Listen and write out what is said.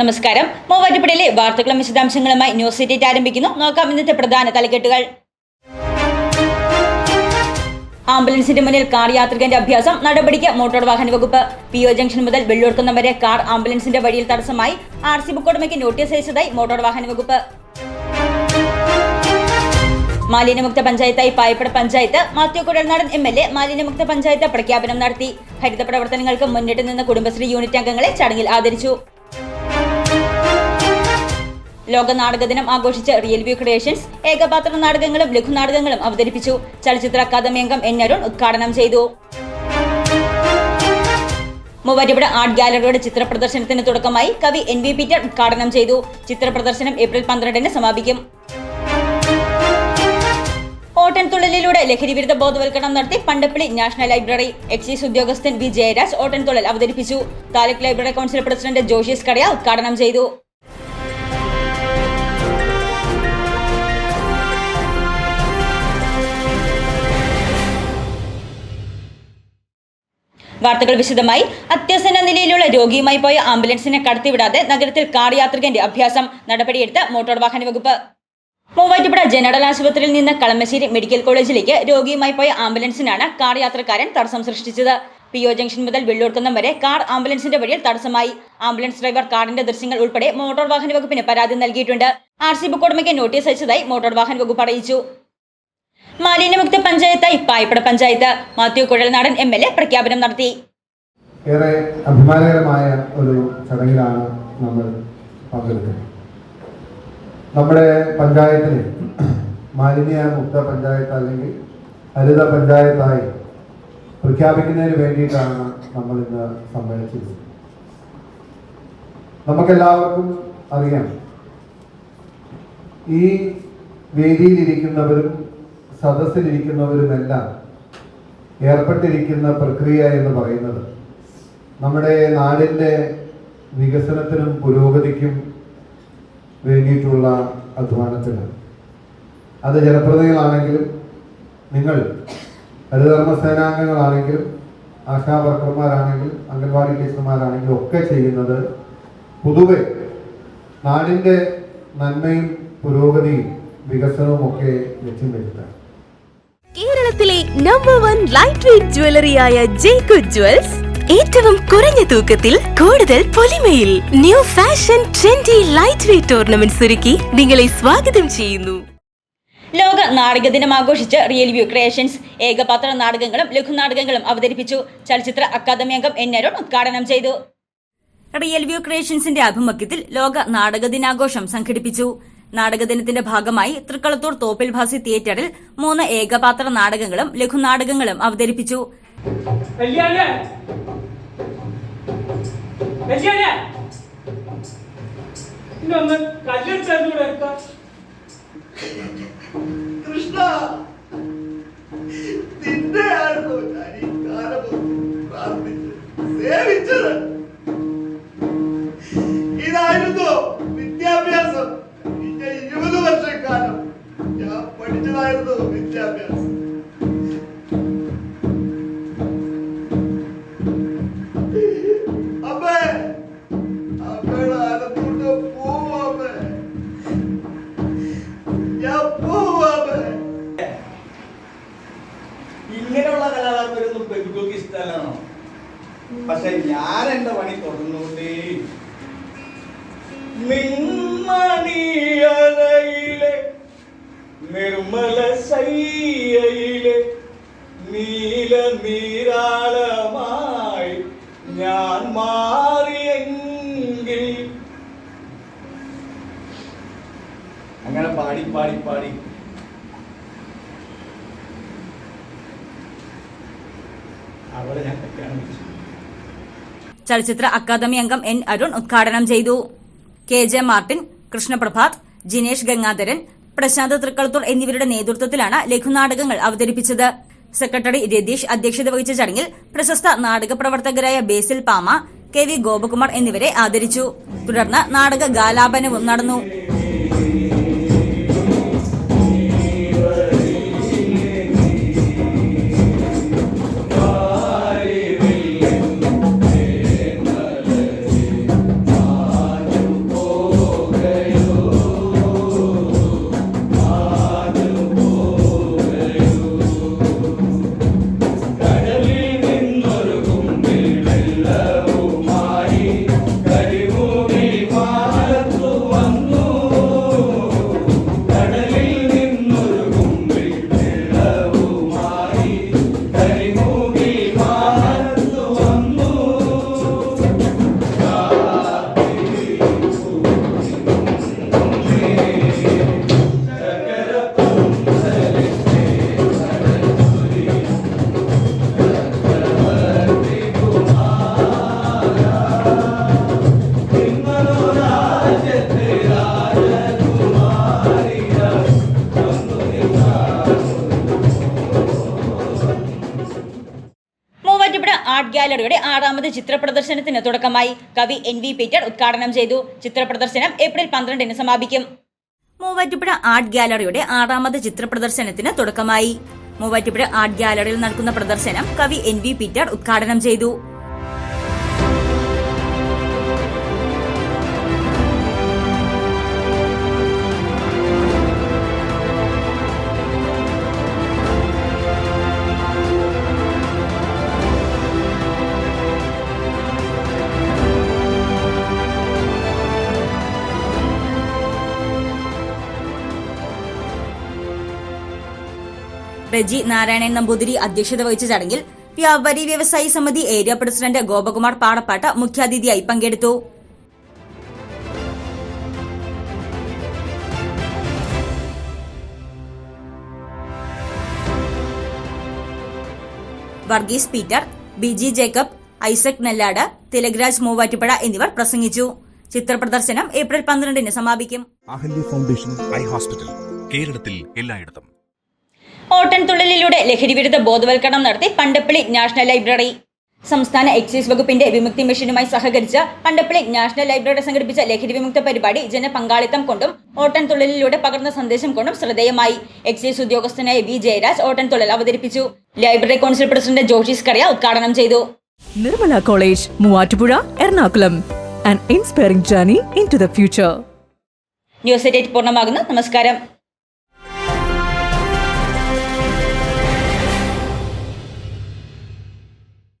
നമസ്കാരം. മൂവാറ്റുപുഴയിലെ വാർത്തകളും വിശദാംശങ്ങളുമായി ന്യൂസ് സിറ്റി ആരംഭിക്കുന്നു. നോക്കാം ഇന്നത്തെ പ്രധാന തലക്കെട്ടുകൾ. ആംബുലൻസിന്റെ മുന്നിൽ കാർ യാത്രികന്റെ അഭ്യാസം നടപടിക്ക് മോട്ടോർ വാഹന വകുപ്പ്. പി ഒ ജംഗ്ഷൻ മുതൽ വെള്ളൂർക്കുന്നം വരെ കാർ ആംബുലൻസിന്റെ വഴിയിൽ തടസ്സമായി. ആർ സി ബുക്ക് ഉടമയ്ക്ക് നോട്ടീസ് അയച്ചതായി മോട്ടോർ വാഹന വകുപ്പ്. മാലിന്യമുക്ത പഞ്ചായത്തായി Payipra panchayat Mathew Kuzhalnadan M L A മാലിന്യമുക്ത പഞ്ചായത്ത് പ്രഖ്യാപനം നടത്തി. ഹരിത പ്രവർത്തനങ്ങൾക്ക് മുന്നിട്ട് നിന്ന കുടുംബശ്രീ യൂണിറ്റ് അംഗങ്ങളെ ചടങ്ങിൽ ആദരിച്ചു. ലോക നാടക ദിനം ആഘോഷിച്ച റിയൽ വ്യൂ ക്രിയേഷൻസ് ഏകപാത്ര നാടകങ്ങളും ലഘുനാടകങ്ങളും അവതരിപ്പിച്ചു. ചലച്ചിത്ര അക്കാദമി അംഗം എൻ അരുൺ ഉദ്ഘാടനം ചെയ്തു. മൂവാറ്റുപുഴ ആർട്ട് ഗാലറിയുടെ ചിത്ര പ്രദർശനത്തിന് തുടക്കമായി കവി എൻ വി പീറ്റർ ഉദ്ഘാടനം ചെയ്തു. ചിത്ര പ്രദർശനം ഏപ്രിൽ പന്ത്രണ്ടിന് സമാപിക്കും. ഓട്ടൻതുള്ളലിലൂടെ ലഹരിവിരുദ്ധ ബോധവൽക്കരണം നടത്തി പണ്ടപ്പള്ളി നാഷണൽ ലൈബ്രറി. എക്സൈസ് ഉദ്യോഗസ്ഥൻ വി ജയരാജ് ഓട്ടൻതുള്ളൽ അവതരിപ്പിച്ചു. താലൂക്ക് ലൈബ്രറി കൗൺസിൽ പ്രസിഡന്റ് ജോഷിസ് കടയ ഉദ്ഘാടനം ചെയ്തു. വാർത്തകൾ വിശദമായി. അത്യാസന്ന നിലയിലുള്ള രോഗിയുമായി പോയ ആംബുലൻസിനെ കടത്തിവിടാതെ നഗരത്തിൽ കാർ യാത്രികന്റെ അഭ്യാസം നടപടിയെടുത്ത മോട്ടോർ വാഹന വകുപ്പ്. മൂവാറ്റുപുഴ ജനറൽ ആശുപത്രിയിൽ നിന്ന് കളമശ്ശേരി മെഡിക്കൽ കോളേജിലേക്ക് രോഗിയുമായി പോയ ആംബുലൻസിനാണ് കാർ യാത്രക്കാരൻ തടസ്സം സൃഷ്ടിച്ചത്. പി ഒ ജംഗ്ഷൻ മുതൽ വെള്ളൂർക്കുന്നം വരെ കാർ ആംബുലൻസിന്റെ വഴിയിൽ തടസ്സമായി. ആംബുലൻസ് ഡ്രൈവർ കാറിന്റെ ദൃശ്യങ്ങൾ ഉൾപ്പെടെ മോട്ടോർ വാഹന വകുപ്പിന് പരാതി നൽകിയിട്ടുണ്ട്. ആർ സി ബുക്ക് ഉടമയ്ക്ക് നോട്ടീസ് അയച്ചതായി മോട്ടോർ വാഹന വകുപ്പ് അറിയിച്ചു. മാലിന്യമുക്ത പഞ്ചായത്തായി Payipra panchayat. Mathew Kuzhalnadan M L A പ്രഖ്യാപനം നടത്തി. ഏറെ അഭിമാനകരമായ ഒരു ചടങ്ങിലാണ് നമ്മൾ പങ്കെടുക്കുന്നത് നമ്മുടെ പഞ്ചായത്തിന് മാലിന്യമുക്ത പഞ്ചായത്ത് അല്ലെങ്കിൽ ഹരിത പഞ്ചായത്തായി പ്രഖ്യാപിക്കുന്നതിന് വേണ്ടിയിട്ടാണ് നമ്മൾ ഇന്ന് സമ്മേളിച്ചത്. നമുക്കെല്ലാവർക്കും അറിയാം ഈ വേദിയിലിരിക്കുന്നവരും സദസ്സിലിരിക്കുന്നവരുമെല്ലാം ഏർപ്പെട്ടിരിക്കുന്ന പ്രക്രിയ എന്ന് പറയുന്നത് നമ്മുടെ നാടിന്റെ വികസനത്തിനും പുരോഗതിക്കും വേണ്ടിയിട്ടുള്ള അധ്വാനത്തിന്. അത് ജനപ്രതിനിധികളാണെങ്കിലും നിങ്ങൾ ഹരിതകർമ്മ സേനാംഗങ്ങളാണെങ്കിലും ആശാ വർക്കർമാരാണെങ്കിലും അംഗൻവാടി ടീച്ചർമാരാണെങ്കിലും ഒക്കെ ചെയ്യുന്നത് പൊതുവെ നാടിന്റെ നന്മയും പുരോഗതിയും വികസനവും ഒക്കെ ലക്ഷ്യം വെച്ചിട്ടാണ്. കേരളത്തിലെ നമ്പർ വൺ ലൈറ്റ് വെയിറ്റ് ജ്വല്ലറിയായ ജേക്കു ജ്വൽസ് ഏറ്റവും കുറഞ്ഞ തൂക്കത്തിൽ കൂടുതൽ പൊലിമയിൽ new fashion trendy lightweight ornament ഒരുക്കി നിങ്ങളെ സ്വാഗതം ചെയ്യുന്നു. ലോക നാടക ദിനം ആഘോഷിച്ച് റിയൽ വ്യൂ ക്രിയേഷൻസ് ഏകപാത്ര നാടകങ്ങളും ലഘുനാടകങ്ങളും അവതരിപ്പിച്ചു. ചലച്ചിത്ര അക്കാദമി അംഗം എൻ അരുൺ ഉദ്ഘാടനം ചെയ്തു. റിയൽ വ്യൂ ക്രിയേഷൻസിന്റെ ആഭിമുഖ്യത്തിൽ ലോക നാടക ദിനാഘോഷം സംഘടിപ്പിച്ചു. നാടകദിനത്തിന്റെ ഭാഗമായി തൃക്കളത്തൂർ തോപ്പിൽ ഭാസി തിയേറ്ററിൽ മൂന്ന് ഏകപാത്ര നാടകങ്ങളും ലഘുനാടകങ്ങളും അവതരിപ്പിച്ചു. കൃഷ്ണ നിന്റെ ഞാൻ ഈ കാലം പ്രാർത്ഥിച്ച് സേവിച്ചത്. പഠിച്ചതായിരുന്നു വിദ്യാഭ്യാസം. അമ്മേ അമ്മയുടെ അകത്തോട്ട് പോവാമേ ഞാൻ പോവാമേ ഇങ്ങനെയുള്ള കലാകാരന്മാരൊന്നും പെൺകുട്ടികൾക്ക് ഇഷ്ടമല്ലാണോ പക്ഷെ ഞാൻ എന്റെ പണി തുടർന്നുകൊണ്ടേ നിന്മണിയറയിലെ നിർമ്മല ശയ്യയിലെ നീല നീരാളമായി ഞാൻ മാറിയെങ്കിൽ. അങ്ങനെ പാടി പാടി പാടി. അവളെ ഞാൻ കല്യാണം ചലച്ചിത്ര അക്കാദമി അംഗം എൻ അരുൺ ഉദ്ഘാടനം ചെയ്തു. കെ ജെ മാർട്ടിൻ കൃഷ്ണപ്രഭാത് ജിനേഷ് ഗംഗാധരൻ പ്രശാന്ത് തൃക്കളത്തൂർ എന്നിവരുടെ നേതൃത്വത്തിലാണ് ലഘുനാടകങ്ങൾ അവതരിപ്പിച്ചത്. സെക്രട്ടറി രതീഷ് അധ്യക്ഷത വഹിച്ച ചടങ്ങിൽ പ്രശസ്ത നാടക പ്രവർത്തകരായ Basil Pama K V Gopakumar എന്നിവരെ ആദരിച്ചു. തുടർന്ന് നാടക ഗാലാപനവും നടന്നു ും. ഗാലറിയുടെ ആറാമത് ചിത്ര പ്രദർശനത്തിന് തുടക്കമായി കവി എൻ വി പീറ്റർ ഉദ്ഘാടനം ചെയ്തു. ചിത്ര പ്രദർശനം ഏപ്രിൽ പന്ത്രണ്ടിന് സമാപിക്കും. മൂവാറ്റുപുഴ ആർട്ട് ഗാലറിയുടെ ആറാമത് ചിത്ര പ്രദർശനത്തിന് തുടക്കമായി. മൂവാറ്റുപുഴ ആർട്ട് ഗാലറിയിൽ നടക്കുന്ന പ്രദർശനം കവി എൻ വി പീറ്റർ ഉദ്ഘാടനം ചെയ്തു. റെജി നാരായണൻ നമ്പൂതിരി അധ്യക്ഷത വഹിച്ച ചടങ്ങിൽ വ്യാപാരി വ്യവസായി സമിതി ഏരിയ പ്രസിഡന്റ് ഗോപകുമാർ പാടപ്പാട്ട് മുഖ്യാതിഥിയായി പങ്കെടുത്തു. വർഗീസ് പീറ്റർ ബി ജി ജേക്കബ് ഐസക് നെല്ലാട് തിലകരാജ് മൂവാറ്റുപുഴ എന്നിവർ പ്രസംഗിച്ചു. ചിത്രപ്രദർശനം ഏപ്രിൽ പന്ത്രണ്ടിന് സമാപിക്കും. ഫൗണ്ടേഷൻ ഐ ഹോസ്പിറ്റൽ കേരളത്തിൽ എല്ലായിടത്തും. ഓട്ടൻതുള്ളലിലൂടെ ലഹരിവിരുദ്ധ ബോധവൽക്കരണം നടത്തി പണ്ടപ്പള്ളി നാഷണൽ ലൈബ്രറി. സംസ്ഥാന എക്സൈസ് വകുപ്പിന്റെ വിമുക്തി മിഷനുമായി സഹകരിച്ച് പണ്ടപ്പള്ളി നാഷണൽ ലൈബ്രറി സംഘടിപ്പിച്ച ലഹരി വിമുക്ത പരിപാടി ജനപങ്കാളിത്തം കൊണ്ടും ഓട്ടൻതുള്ളലിലൂടെ പകർന്ന സന്ദേശം കൊണ്ടും ശ്രദ്ധേയമായി. എക്സൈസ് ഉദ്യോഗസ്ഥനായ വി ജയരാജ് ഓട്ടൻതുള്ളൽ അവതരിപ്പിച്ചു. ലൈബ്രറി കൗൺസിൽ പ്രസിഡന്റ് ജോഷീസ് കറിയ ഉദ്ഘാടനം ചെയ്തു. Nirmala college Muvattupuzha Ernakulam. An inspiring journey into the future news eight പൂർണമാകുന്നു. നമസ്കാരം.